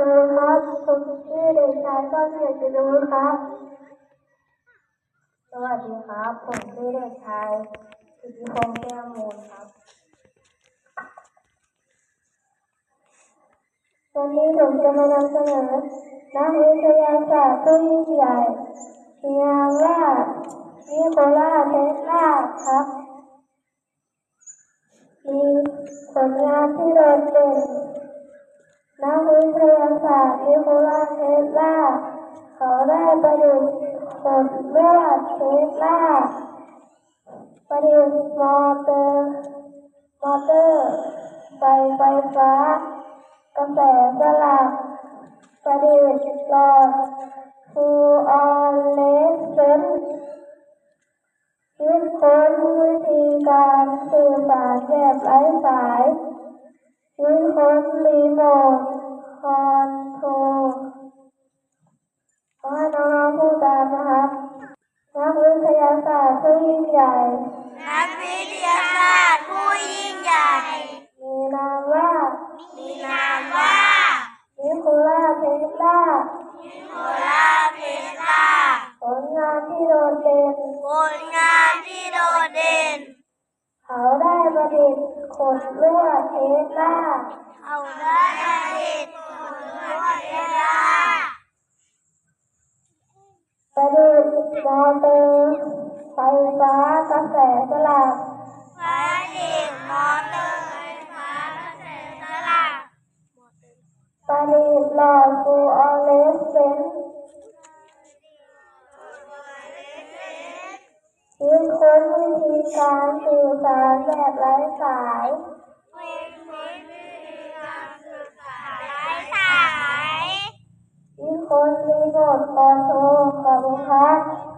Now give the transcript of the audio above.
สวัสดีครับผมชื่อเด็กชายก้อนเกียรติจิรุครับ สวัสดีครับ ผมชื่อเด็กชายสิทธิพงษ์แก้วมูลครับ วันนี้ผมจะมานำเสนอนักวิทยาศาสตร์ผู้ยิ่งใหญ่มีนามว่านิโคลาเทสลาครับ มีผลงานที่โดดเด่น นักวิทยาศาสตร์นิโคลาเทสลาเขาได้ประดิษฐ์ขนเลือดเทสลาประดิษฐ์มอเตอร์มอเตอร์ไฟไฟฟ้ากระแสสลับประดิษฐ์หลอดฟูออนเรสเซนคิดค้นวิธีการสื่อสารแบบไร้สาย คิดค้นรีโมทคอนโทรลขอให้น้องๆพูดตามนะครับนักวิทยาศาสตร์ผู้ยิ่งใหญ่ นักวิทยาศาสตร์ผู้ยิ่งใหญ่ มีนามว่ามีนามว่านิโคลาเทสลานิโคลาเทสลาผลงานที่โดดเด่นผลงานที่ ประดิษฐ์ขดลวดเทสลาเอาได้ประดิษฐ์ผลลวดเทสลาประดิษฐ์มอเตอร์ไฟฟ้ากระแสสลับ นวิธีการสื่อสารแบบไร้สายเป็นวิธีการสื่อสารไร้สายคิดค้นรีโมทคอนโทรลขอบคุณครับข